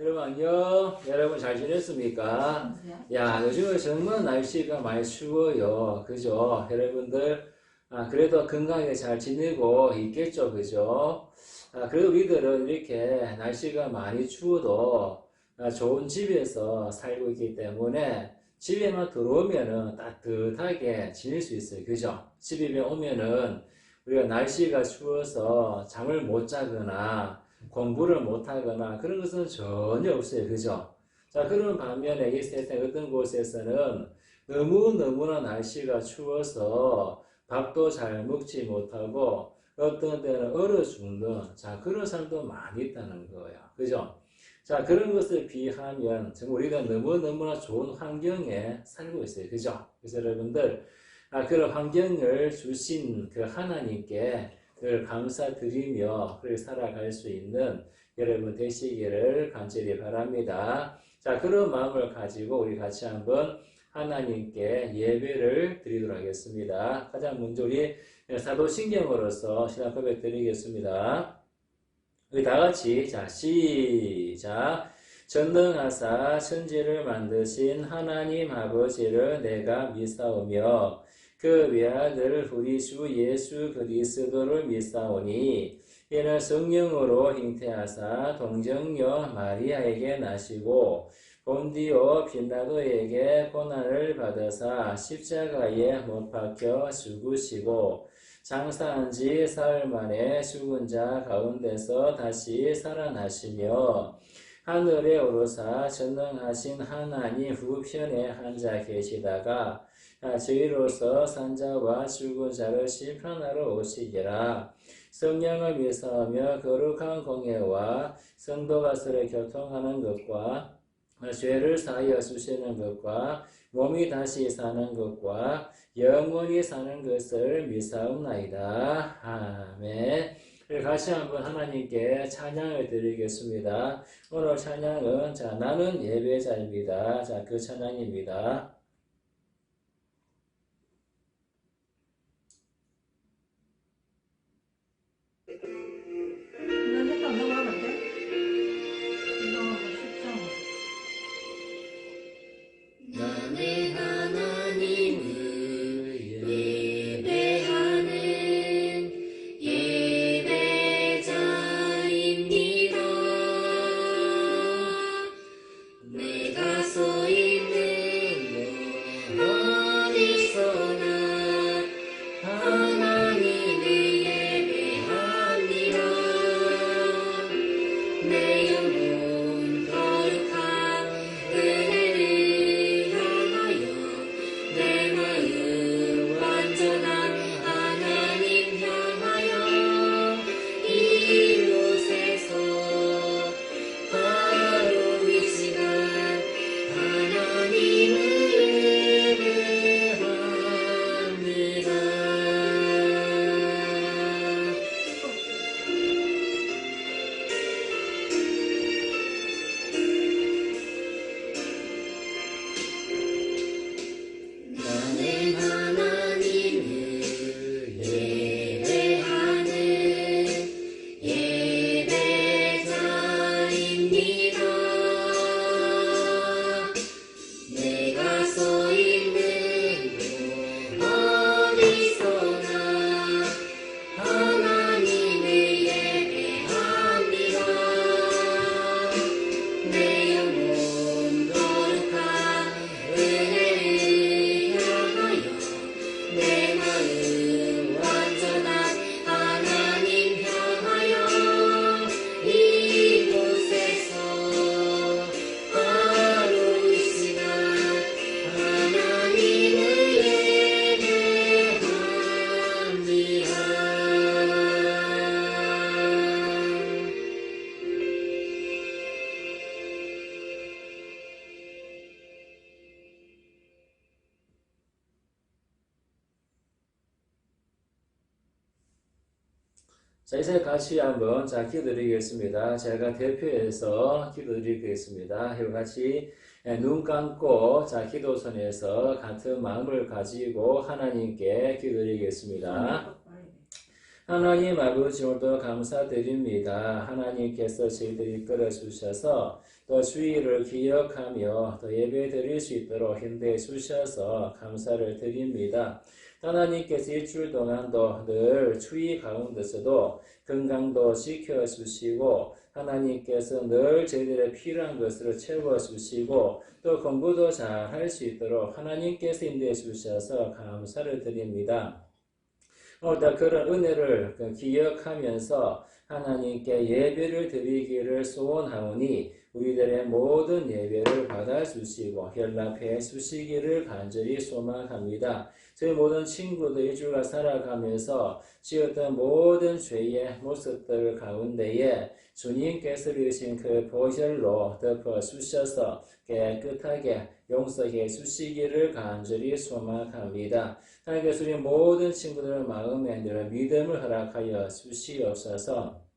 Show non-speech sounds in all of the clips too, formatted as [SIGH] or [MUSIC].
여러분 안녕. 여러분 잘 지냈습니까? 야, 요즘에 정말 날씨가 많이 추워요. 그죠? 여러분들, 아, 그래도 건강하게 잘 지내고 있겠죠. 그죠? 아, 그래도 우리들은 이렇게 날씨가 많이 추워도 아, 좋은 집에서 살고 있기 때문에 집에만 들어오면은 따뜻하게 지낼 수 있어요. 그죠? 집에 오면은 우리가 날씨가 추워서 잠을 못 자거나 공부를 못 하거나 그런 것은 전혀 없어요. 그죠? 자, 그런 반면에 이 세상 어떤 곳에서는 너무너무나 날씨가 추워서 밥도 잘 먹지 못하고 어떤 때는 얼어 죽는 자, 그런 사람도 많이 있다는 거예요. 그죠? 자, 그런 것을 비하면 정말 우리가 너무너무나 좋은 환경에 살고 있어요. 그죠? 그래서 여러분들, 아, 그런 환경을 주신 그 하나님께 늘 감사드리며 그렇게 살아갈 수 있는 여러분 되시기를 간절히 바랍니다. 자, 그런 마음을 가지고 우리 같이 한번 하나님께 예배를 드리도록 하겠습니다. 가장 먼저 우리 사도신경으로서 신앙 고백 드리겠습니다. 우리 다 같이 자 시작 전능하사 천지를 만드신 하나님 아버지를 내가 믿사오며 그 외아들 우리 주 예수 그리스도를 믿사오니 이는 성령으로 잉태하사 동정녀 마리아에게 나시고 본디오 빌라도에게 고난을 받으사 십자가에 못 박혀 죽으시고 장사한 지 사흘 만에 죽은 자 가운데서 다시 살아나시며 하늘에 오르사 전능하신 하나님 후편에 앉아 계시다가 저희로서 산자와 죽은 자를 심판하러 오시기라. 성령을 믿사하며 거룩한 공예와 성도가 서로 교통하는 것과 죄를 사하여 주시는 것과 몸이 다시 사는 것과 영원히 사는 것을 믿사옵나이다. 아멘. 같이 한번 하나님께 찬양을 드리겠습니다. 오늘 찬양은 자 나는 예배자입니다. 자그 찬양입니다. 이제 같이 한번 자 기도드리겠습니다. 제가 대표해서 기도드리겠습니다. 이와 같이 예, 눈 감고 자 기도선에서 같은 마음을 가지고 하나님께 기도드리겠습니다. 하나님 아버지 오늘도 감사드립니다. 하나님께서 저희들이 끌어주셔서 또 주의를 기억하며 또 예배 드릴 수 있도록 힘내 주셔서 감사를 드립니다. 하나님께서 일주일 동안 도 늘 추위 가운데서도 건강도 지켜주시고 하나님께서 늘 저희들의 필요한 것으로 채워주시고 또 공부도 잘 할 수 있도록 하나님께서 인도해 주셔서 감사를 드립니다. 오늘도 그런 은혜를 그 기억하면서 하나님께 예배를 드리기를 소원하오니 우리들의 모든 예배를 받아 주시고 연락해 주시기를 간절히 소망합니다. 저희 모든 친구들 이 주가 살아가면서 지었던 모든 죄의 모습들 가운데에 주님께서 주신 그 보혈로 덮어 주셔서 깨끗하게 용서해 주시기를 간절히 소망합니다. 하나님께서 우리 모든 친구들 마음에 늘 믿음을 허락하여 주시옵소서.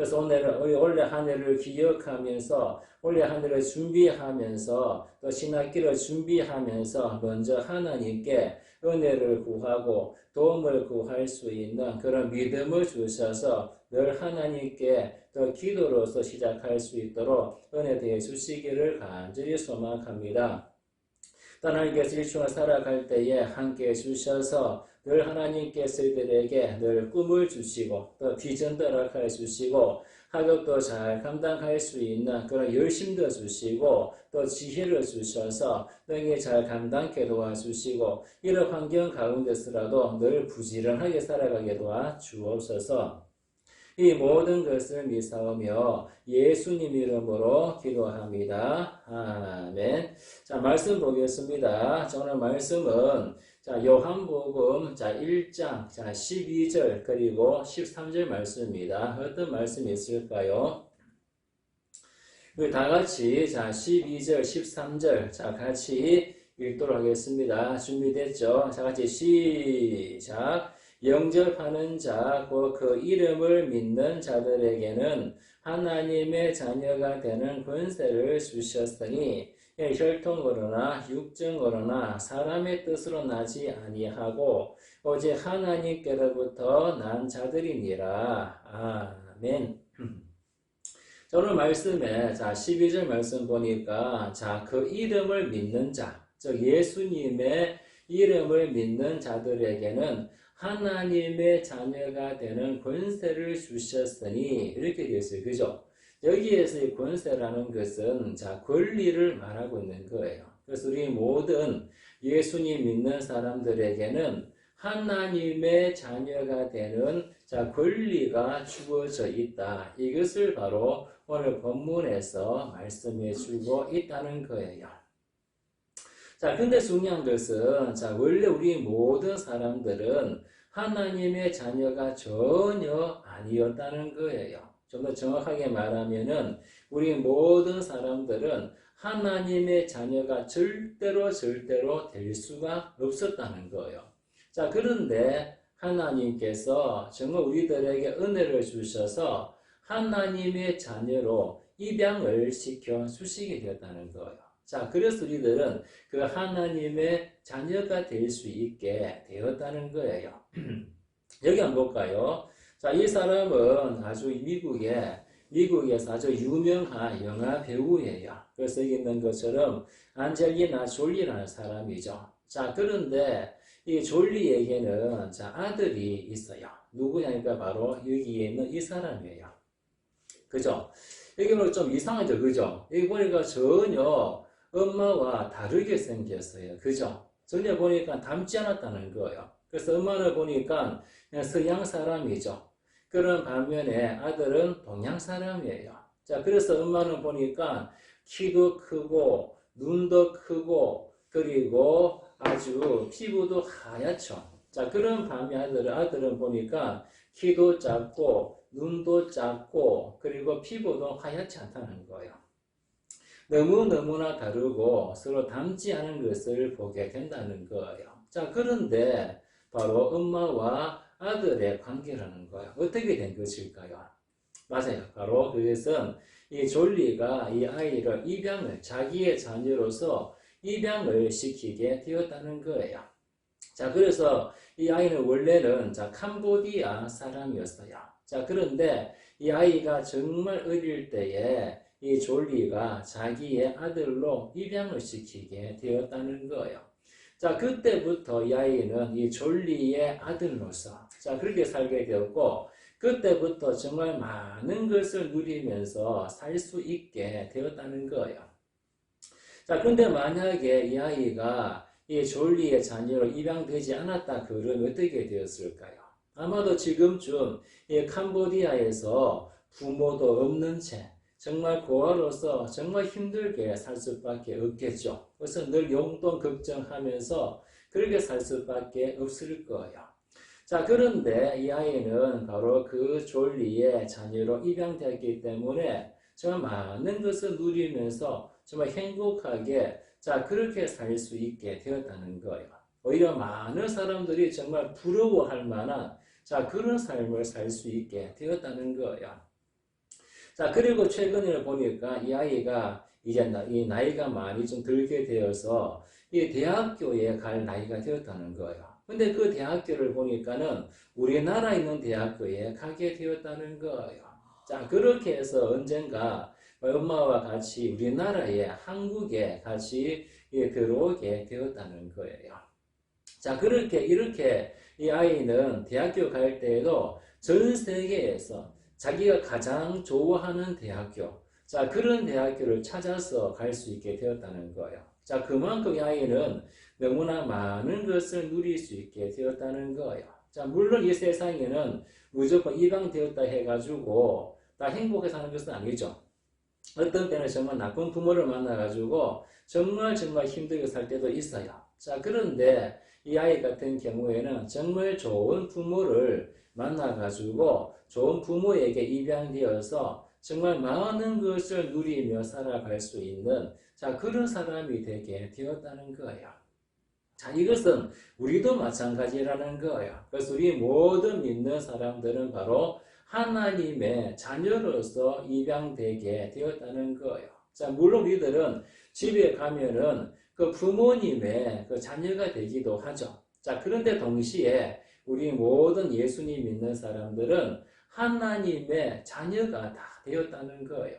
그래서 오늘 우리 올해 한 해를 기억하면서 올해 한 해를 준비하면서 또 신학기를 준비하면서 먼저 하나님께 은혜를 구하고 도움을 구할 수 있는 그런 믿음을 주셔서 늘 하나님께 또 기도로서 시작할 수 있도록 은혜 되어 주시기를 간절히 소망합니다. 또 하나님께서 일주일 살아갈 때에 함께 해주셔서 늘 하나님께서 이들에게 늘 꿈을 주시고 또 비전도 허락해 주시고 학업도 잘 감당할 수 있는 그런 열심도 주시고 또 지혜를 주셔서 능히 잘 감당케 도와주시고 이런 환경 가운데서라도 늘 부지런하게 살아가게 도와주옵소서 이 모든 것을 미사오며 예수님 이름으로 기도합니다. 아멘. 자, 말씀 보겠습니다. 자, 오늘 말씀은 자, 요한복음 자, 1장 자, 12절 그리고 13절 말씀입니다. 어떤 말씀이 있을까요? 우리 다 같이 자, 12절, 13절 자, 같이 읽도록 하겠습니다. 준비됐죠? 자, 같이 시작. 영접하는 자, 곧그 이름을 믿는 자들에게는 하나님의 자녀가 되는 권세를 주셨으니 예, 혈통으로나 육정으로나 사람의 뜻으로 나지 아니하고 오직 하나님께로부터 난 자들이니라. 아멘. [CLEARS THROAT] 자, 오늘 말씀에 자 12절 말씀 보니까 자 그 이름을 믿는 자, 즉 예수님의 이름을 믿는 자들에게는 하나님의 자녀가 되는 권세를 주셨으니 이렇게 되어 있어요. 그죠? 여기에서 이 권세라는 것은 자 권리를 말하고 있는 거예요. 그래서 우리 모든 예수님 믿는 사람들에게는 하나님의 자녀가 되는 자 권리가 주어져 있다. 이것을 바로 오늘 본문에서 말씀해 주고 있다는 거예요. 자, 근데 중요한 것은 자 원래 우리 모든 사람들은 하나님의 자녀가 전혀 아니었다는 거예요. 좀 더 정확하게 말하면은 우리 모든 사람들은 하나님의 자녀가 절대로 절대로 될 수가 없었다는 거예요. 자, 그런데 하나님께서 정말 우리들에게 은혜를 주셔서 하나님의 자녀로 입양을 시켜 주시게 되었다는 거예요. 자, 그래서 우리들은 그 하나님의 자녀가 될 수 있게 되었다는 거예요. [CLEARS THROAT] 여기 한번 볼까요? 자, 이 사람은 아주 미국에, 미국에서 아주 유명한 영화 배우예요. 그래서 여기 있는 것처럼 안젤리나 졸리라는 사람이죠. 자, 그런데 이 졸리에게는 자, 아들이 있어요. 누구냐니까 바로 여기에 있는 이 사람이에요. 그죠? 여기 보면 좀 이상하죠? 그죠? 여기 보니까 전혀 엄마와 다르게 생겼어요. 그죠? 전혀 보니까 닮지 않았다는 거예요. 그래서 엄마를 보니까 그냥 서양 사람이죠. 그런 반면에 아들은 동양 사람이에요. 자, 그래서 엄마는 보니까 키도 크고, 눈도 크고, 그리고 아주 피부도 하얗죠. 자, 그런 반면 아들은, 아들은 보니까 키도 작고, 눈도 작고, 그리고 피부도 하얗지 않다는 거예요. 너무너무나 다르고 서로 닮지 않은 것을 보게 된다는 거예요. 자, 그런데 바로 엄마와 아들의 관계라는 거예요. 어떻게 된 것일까요? 맞아요. 바로 그것은 이 졸리가 이 아이를 입양을 자기의 자녀로서 입양을 시키게 되었다는 거예요. 자, 그래서 이 아이는 원래는 자, 캄보디아 사람이었어요. 자, 그런데 이 아이가 정말 어릴 때에 이 졸리가 자기의 아들로 입양을 시키게 되었다는 거예요. 자, 그때부터 이 아이는 이 졸리의 아들로서 자, 그렇게 살게 되었고, 그때부터 정말 많은 것을 누리면서 살 수 있게 되었다는 거예요. 자, 근데 만약에 이 아이가 이 졸리의 자녀로 입양되지 않았다 그러면 어떻게 되었을까요? 아마도 지금쯤 이 캄보디아에서 부모도 없는 채 정말 고아로서 정말 힘들게 살 수밖에 없겠죠. 그래서 늘 용돈 걱정하면서 그렇게 살 수밖에 없을 거예요. 자, 그런데 이 아이는 바로 그 졸리의 자녀로 입양되었기 때문에 정말 많은 것을 누리면서 정말 행복하게 자, 그렇게 살 수 있게 되었다는 거예요. 오히려 많은 사람들이 정말 부러워할 만한 자, 그런 삶을 살 수 있게 되었다는 거예요. 자, 그리고 최근에 보니까 이 아이가 이제 나, 이 나이가 많이 좀 들게 되어서 이 대학교에 갈 나이가 되었다는 거예요. 근데 그 대학교를 보니까는 우리나라에 있는 대학교에 가게 되었다는 거예요. 자, 그렇게 해서 언젠가 엄마와 같이 우리나라에 한국에 같이 예, 들어오게 되었다는 거예요. 자, 그렇게 이렇게 이 아이는 대학교 갈 때에도 전 세계에서 자기가 가장 좋아하는 대학교, 자, 그런 대학교를 찾아서 갈 수 있게 되었다는 거예요. 자, 그만큼 이 아이는 너무나 많은 것을 누릴 수 있게 되었다는 거예요. 자, 물론 이 세상에는 무조건 입양되었다 해가지고 다 행복해 사는 것은 아니죠. 어떤 때는 정말 나쁜 부모를 만나가지고 정말 정말 힘들게 살 때도 있어요. 자, 그런데 이 아이 같은 경우에는 정말 좋은 부모를 만나가지고 좋은 부모에게 입양되어서 정말 많은 것을 누리며 살아갈 수 있는 자, 그런 사람이 되게 되었다는 거예요. 자, 이것은 우리도 마찬가지라는 거예요. 그래서 우리 모든 믿는 사람들은 바로 하나님의 자녀로서 입양되게 되었다는 거예요. 자, 물론 우리들은 집에 가면은 그 부모님의 그 자녀가 되기도 하죠. 자, 그런데 동시에 우리 모든 예수님 믿는 사람들은 하나님의 자녀가 다 되었다는 거예요.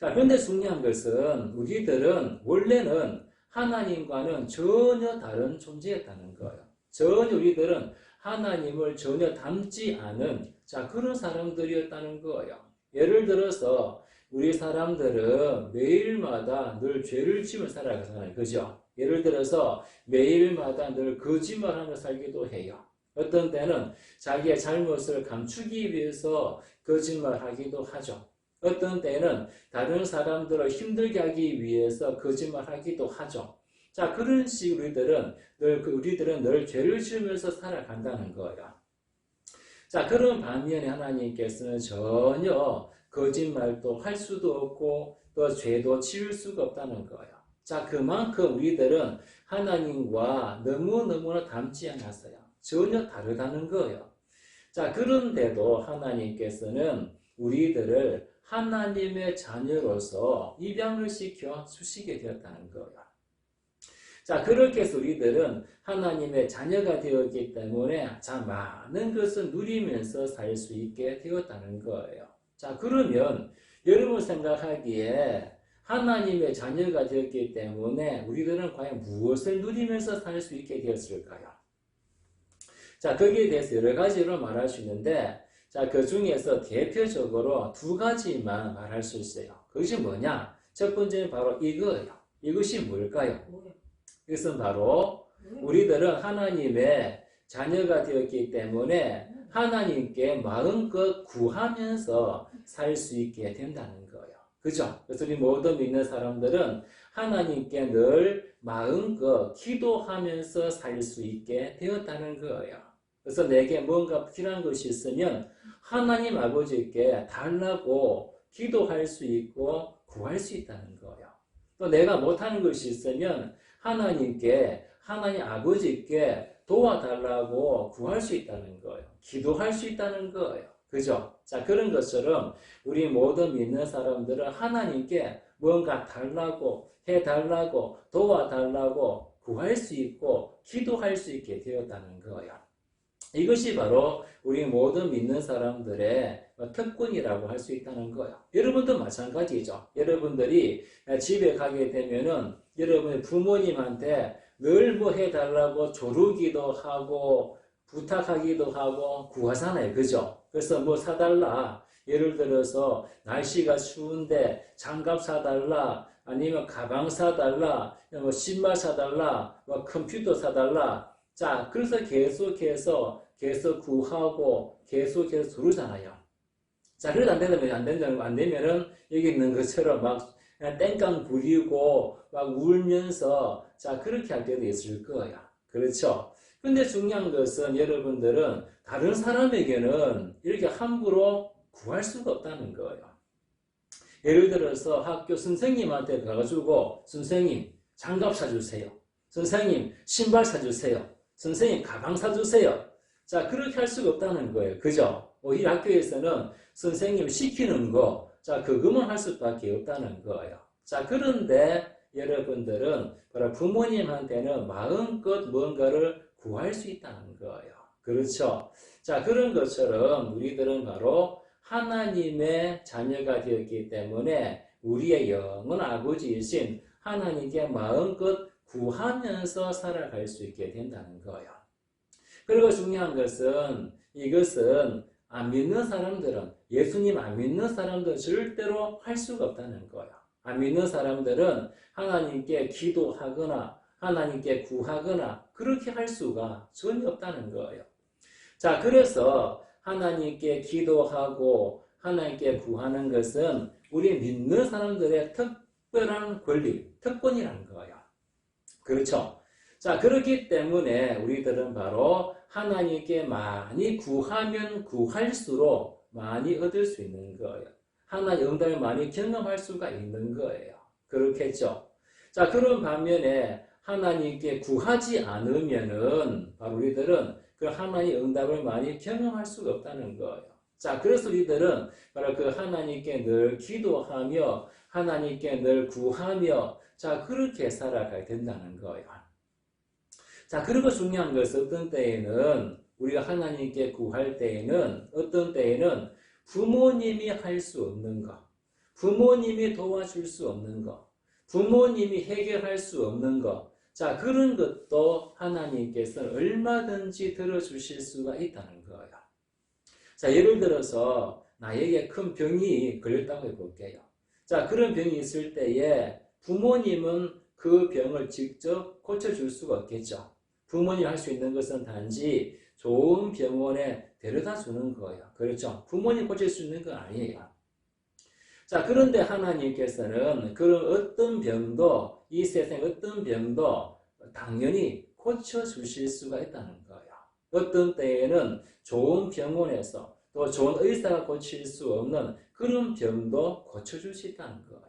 자, 그런데 중요한 것은 우리들은 원래는 하나님과는 전혀 다른 존재였다는 거예요. 전혀 우리들은 하나님을 전혀 닮지 않은 자 그런 사람들이었다는 거예요. 예를 들어서 우리 사람들은 매일마다 늘 죄를 지며 살아가잖아요. 그죠? 예를 들어서 매일마다 늘 거짓말하며 살기도 해요. 어떤 때는 자기의 잘못을 감추기 위해서 거짓말하기도 하죠. 어떤 때는 다른 사람들을 힘들게 하기 위해서 거짓말하기도 하죠. 자 그런 식 우리들은 늘그 우리들은 늘 죄를 지으면서 살아간다는 거예요. 자 그런 반면에 하나님께서는 전혀 거짓말도 할 수도 없고 또 죄도 지을 수가 없다는 거예요. 자 그만큼 우리들은 하나님과 너무 너무나 닮지 않았어요. 전혀 다르다는 거예요. 자 그런데도 하나님께서는 우리들을 하나님의 자녀로서 입양을 시켜 주시게 되었다는 거예요. 자, 그렇게 해서 우리들은 하나님의 자녀가 되었기 때문에 자, 많은 것을 누리면서 살 수 있게 되었다는 거예요. 자, 그러면 여러분 생각하기에 하나님의 자녀가 되었기 때문에 우리들은 과연 무엇을 누리면서 살 수 있게 되었을까요? 자, 거기에 대해서 여러 가지로 말할 수 있는데 자, 그 중에서 대표적으로 두 가지만 말할 수 있어요. 그것이 뭐냐? 첫 번째는 바로 이거예요. 이것이 뭘까요? 이것은 바로? 우리들은 하나님의 자녀가 되었기 때문에 하나님께 마음껏 구하면서 살 수 있게 된다는 거예요. 그죠? 그래서 우리 모든 믿는 사람들은 하나님께 늘 마음껏 기도하면서 살 수 있게 되었다는 거예요. 그래서 내게 뭔가 필요한 것이 있으면 하나님 아버지께 달라고 기도할 수 있고 구할 수 있다는 거예요. 또 내가 못하는 것이 있으면 하나님께 하나님 아버지께 도와달라고 구할 수 있다는 거예요. 기도할 수 있다는 거예요. 그죠? 자, 그런 것처럼 우리 모든 믿는 사람들은 하나님께 뭔가 달라고 해달라고 도와달라고 구할 수 있고 기도할 수 있게 되었다는 거예요. 이것이 바로 우리 모든 믿는 사람들의 특권이라고 할 수 있다는 거예요. 여러분도 마찬가지죠. 여러분들이 집에 가게 되면은 여러분의 부모님한테 늘 뭐 해달라고 조르기도 하고 부탁하기도 하고 구하잖아요. 그죠? 그래서 뭐 사달라. 예를 들어서 날씨가 추운데 장갑 사달라. 아니면 가방 사달라. 뭐 신발 사달라. 뭐 컴퓨터 사달라. 자, 그래서 계속해서 계속 구하고 계속해서 조르잖아요. 자, 그래도 안 되면 안 된다는 안 되면은 여기 있는 것처럼 막 땡깡 부리고 막 울면서 자 그렇게 할 때도 있을 거야. 그렇죠? 근데 중요한 것은 여러분들은 다른 사람에게는 이렇게 함부로 구할 수가 없다는 거예요. 예를 들어서 학교 선생님한테 가가지고 선생님 장갑 사주세요. 선생님 신발 사주세요. 선생님 가방 사주세요. 자 그렇게 할 수가 없다는 거예요. 그죠? 뭐이 학교에서는 선생님 시키는 거, 자, 그것만 할 수밖에 없다는 거예요. 자, 그런데 여러분들은 부모님한테는 마음껏 뭔가를 구할 수 있다는 거예요. 그렇죠? 자, 그런 것처럼 우리들은 바로 하나님의 자녀가 되었기 때문에 우리의 영원 아버지이신 하나님께 마음껏 구하면서 살아갈 수 있게 된다는 거예요. 그리고 중요한 것은 이것은 안 믿는 사람들은 예수님 안 믿는 사람들은 절대로 할 수가 없다는 거예요. 안 믿는 사람들은 하나님께 기도하거나 하나님께 구하거나 그렇게 할 수가 전혀 없다는 거예요. 자, 그래서 하나님께 기도하고 하나님께 구하는 것은 우리 믿는 사람들의 특별한 권리, 특권이라는 거예요. 그렇죠? 자, 그렇기 때문에 우리들은 바로 하나님께 많이 구하면 구할수록 많이 얻을 수 있는 거예요. 하나님 응답을 많이 경험할 수가 있는 거예요. 그렇겠죠? 자, 그런 반면에 하나님께 구하지 않으면은 바로 우리들은 그 하나님 응답을 많이 경험할 수가 없다는 거예요. 자, 그래서 우리들은 바로 그 하나님께 늘 기도하며 하나님께 늘 구하며 자, 그렇게 살아가야 된다는 거예요. 자, 그리고 중요한 것은 어떤 때에는 우리가 하나님께 구할 때에는 어떤 때에는 부모님이 할 수 없는 것, 부모님이 도와줄 수 없는 것, 부모님이 해결할 수 없는 것, 자, 그런 것도 하나님께서는 얼마든지 들어주실 수가 있다는 거예요. 자, 예를 들어서 나에게 큰 병이 걸렸다고 해볼게요. 자, 그런 병이 있을 때에 부모님은 그 병을 직접 고쳐줄 수가 없겠죠. 부모님이 할수 있는 것은 단지 좋은 병원에 데려다 주는 거예요. 그렇죠? 부모님 고칠 수 있는 건 아니에요. 자, 그런데 하나님께서는 그런 어떤 병도, 이 세상 어떤 병도 당연히 고쳐주실 수가 있다는 거예요. 어떤 때에는 좋은 병원에서 또 좋은 의사가 고칠 수 없는 그런 병도 고쳐줄 수 있다는 거예요.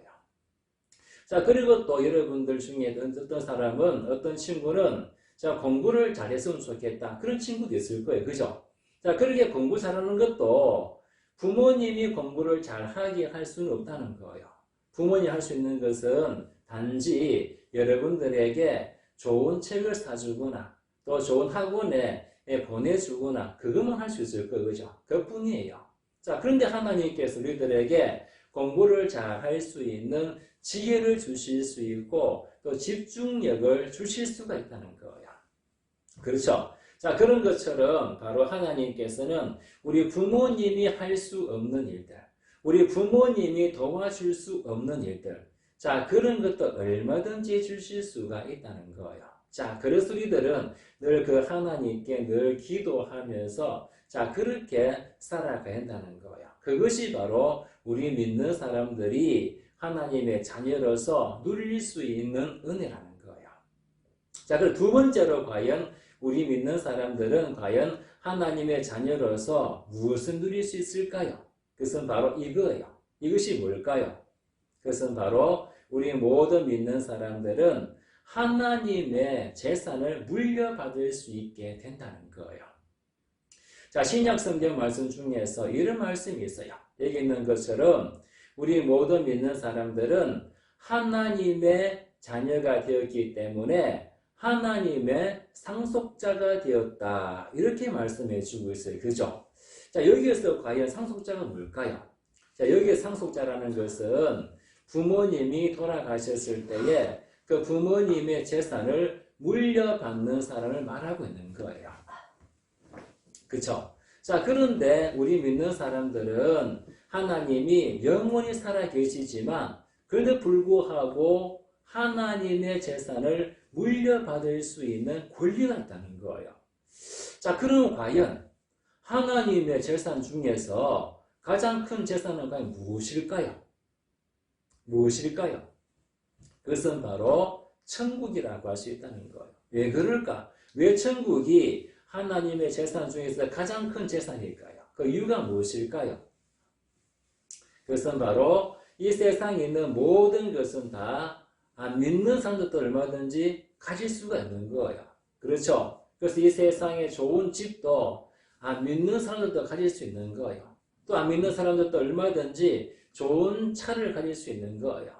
자, 그리고 또 여러분들 중에 어떤 사람은, 어떤 친구는 자, 공부를 잘했으면 좋겠다. 그런 친구도 있을 거예요. 그죠? 자, 그렇게 공부 잘하는 것도 부모님이 공부를 잘하게 할 수는 없다는 거예요. 부모님이 할 수 있는 것은 단지 여러분들에게 좋은 책을 사주거나 또 좋은 학원에 보내주거나 그것만 할 수 있을. 그죠? 그뿐이에요. 자, 그런데 하나님께서 우리들에게 공부를 잘 할 수 있는 지혜를 주실 수 있고 또 집중력을 주실 수가 있다는 거예요. 그렇죠? 자, 그런 것처럼 바로 하나님께서는 우리 부모님이 할 수 없는 일들, 우리 부모님이 도와줄 수 없는 일들, 자, 그런 것도 얼마든지 주실 수가 있다는 거예요. 자, 그래서 우리들은 늘 그 하나님께 늘 기도하면서 자, 그렇게 살아가야 한다는 거예요. 그것이 바로 우리 믿는 사람들이 하나님의 자녀로서 누릴 수 있는 은혜라는 거예요. 자, 그리고 두 번째로 과연 우리 믿는 사람들은 과연 하나님의 자녀로서 무엇을 누릴 수 있을까요? 그것은 바로 이거예요. 이것이 뭘까요? 그것은 바로 우리 모든 믿는 사람들은 하나님의 재산을 물려받을 수 있게 된다는 거예요. 자, 신약 성경 말씀 중에서 이런 말씀이 있어요. 여기 있는 것처럼 우리 모든 믿는 사람들은 하나님의 자녀가 되었기 때문에 하나님의 상속자가 되었다. 이렇게 말씀해 주고 있어요. 그죠? 자, 여기에서 과연 상속자가 뭘까요? 자, 여기에 상속자라는 것은 부모님이 돌아가셨을 때에 그 부모님의 재산을 물려받는 사람을 말하고 있는 거예요. 그쵸? 자, 그런데 우리 믿는 사람들은 하나님이 영원히 살아 계시지만 그런데 불구하고 하나님의 재산을 물려받을 수 있는 권리가 있다는 거예요. 자, 그럼 과연 하나님의 재산 중에서 가장 큰 재산은 과연 무엇일까요? 무엇일까요? 그것은 바로 천국이라고 할 수 있다는 거예요. 왜 그럴까? 왜 천국이 하나님의 재산 중에서 가장 큰 재산일까요? 그 이유가 무엇일까요? 그것은 바로 이 세상에 있는 모든 것은 다 안 믿는 사람들도 얼마든지 가질 수가 있는 거예요. 그렇죠? 그래서 이 세상에 좋은 집도 안 믿는 사람들도 가질 수 있는 거예요. 또 안 믿는 사람들도 얼마든지 좋은 차를 가질 수 있는 거예요.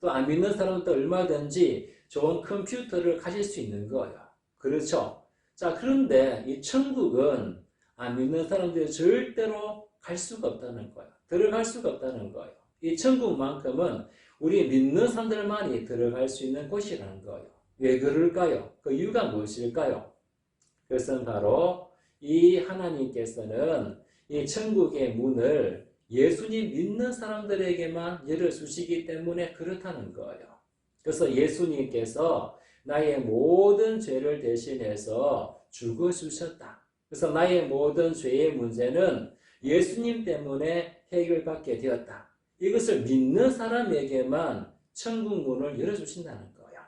또 안 믿는 사람들도 얼마든지 좋은 컴퓨터를 가질 수 있는 거예요. 그렇죠? 자, 그런데 이 천국은 안 믿는 사람들이 절대로 갈 수가 없다는 거예요. 들어갈 수가 없다는 거예요. 이 천국만큼은 우리 믿는 사람들만이 들어갈 수 있는 곳이라는 거예요. 왜 그럴까요? 그 이유가 무엇일까요? 그것은 바로 이 하나님께서는 이 천국의 문을 예수님 믿는 사람들에게만 열어주시기 때문에 그렇다는 거예요. 그래서 예수님께서 나의 모든 죄를 대신해서 죽어 주셨다. 그래서 나의 모든 죄의 문제는 예수님 때문에 해결받게 되었다. 이것을 믿는 사람에게만 천국 문을 열어주신다는 거예요.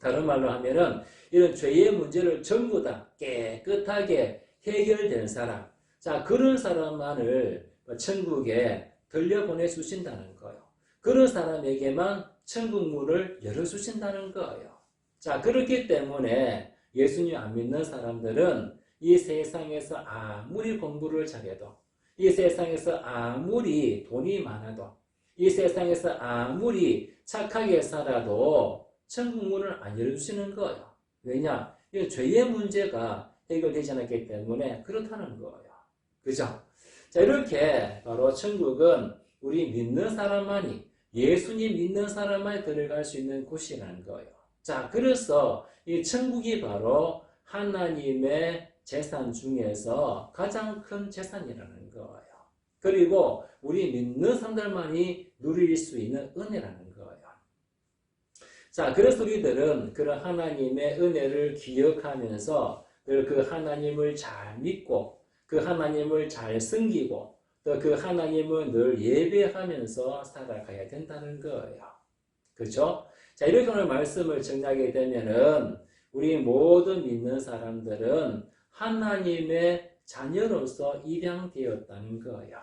다른 말로 하면은 이런 죄의 문제를 전부 다 깨끗하게 해결된 사람, 자 그런 사람만을 천국에 들려보내 주신다는 거예요. 그런 사람에게만 천국 문을 열어주신다는 거예요. 자 그렇기 때문에 예수님 안 믿는 사람들은 이 세상에서 아무리 공부를 잘해도 이 세상에서 아무리 돈이 많아도 이 세상에서 아무리 착하게 살아도 천국 문을 안 열어주시는 거예요. 왜냐? 이 죄의 문제가 해결되지 않았기 때문에 그렇다는 거예요. 그죠? 자, 이렇게 바로 천국은 우리 믿는 사람만이 예수님 믿는 사람만이 들어갈 수 있는 곳이라는 거예요. 자, 그래서 이 천국이 바로 하나님의 재산 중에서 가장 큰 재산이라는 거예요. 그리고 우리 믿는 사람들만이 누릴 수 있는 은혜라는 거예요. 자, 그래서 우리들은 그런 하나님의 은혜를 기억하면서 늘 그 하나님을 잘 믿고 그 하나님을 잘 섬기고 또 그 하나님을 늘 예배하면서 살아가야 된다는 거예요. 그렇죠? 자, 이렇게 오늘 말씀을 정리하게 되면은 우리 모든 믿는 사람들은 하나님의 자녀로서 입양되었다는 거예요.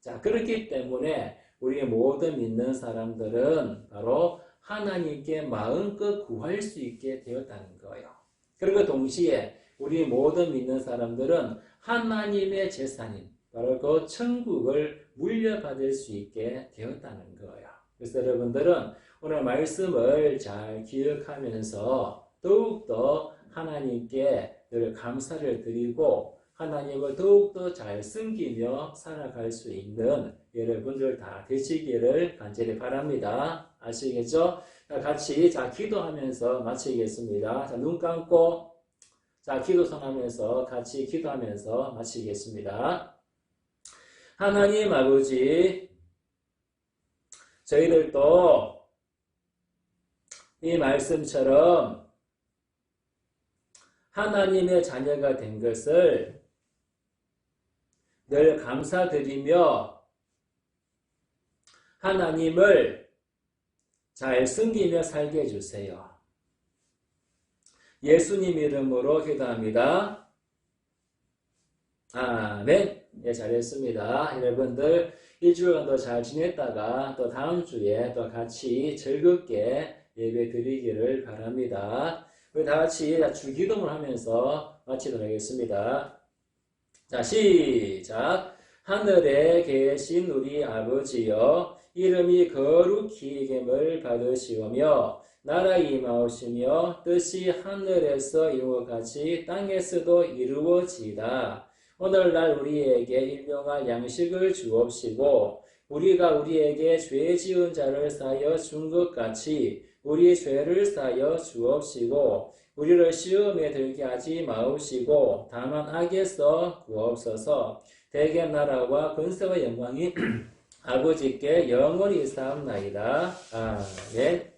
자, 그렇기 때문에 우리 모든 믿는 사람들은 바로 하나님께 마음껏 구할 수 있게 되었다는 거예요. 그리고 동시에 우리 모든 믿는 사람들은 하나님의 재산인 바로 그 천국을 물려받을 수 있게 되었다는 거예요. 그래서 여러분들은 오늘 말씀을 잘 기억하면서 더욱더 하나님께 늘 감사를 드리고 하나님을 더욱더 잘 섬기며 살아갈 수 있는 여러분들 다 되시기를 간절히 바랍니다. 아시겠죠? 자, 같이 자 기도하면서 마치겠습니다. 자, 눈 감고 자 기도 선하면서 같이 기도하면서 마치겠습니다. 하나님 아버지 저희들도 이 말씀처럼 하나님의 자녀가 된 것을 늘 감사드리며 하나님을 잘 숨기며 살게 해주세요. 예수님 이름으로 기도합니다. 아멘. 예, 잘했습니다. 여러분들 일주일간도 잘 지냈다가 또 다음 주에 또 같이 즐겁게 예배 드리기를 바랍니다. 우리 다 같이 주기도문을 하면서 마치도록 하겠습니다. 자, 시작. 하늘에 계신 우리 아버지여, 이름이 거룩히 여김을 받으시오며, 나라에 임하오시며 뜻이 하늘에서 이루어 같이 땅에서도 이루어지이다. 오늘날 우리에게 일용할 양식을 주옵시고 우리가 우리에게 죄 지은 자를 사여 준 것 같이 우리 죄를 사여 주옵시고 우리를 시험에 들게 하지 마옵시고 다만 악에서 구하옵소서 대개 나라와 근세와 영광이 [CLEARS THROAT] 아버지께 영원히 사옵나이다. 아멘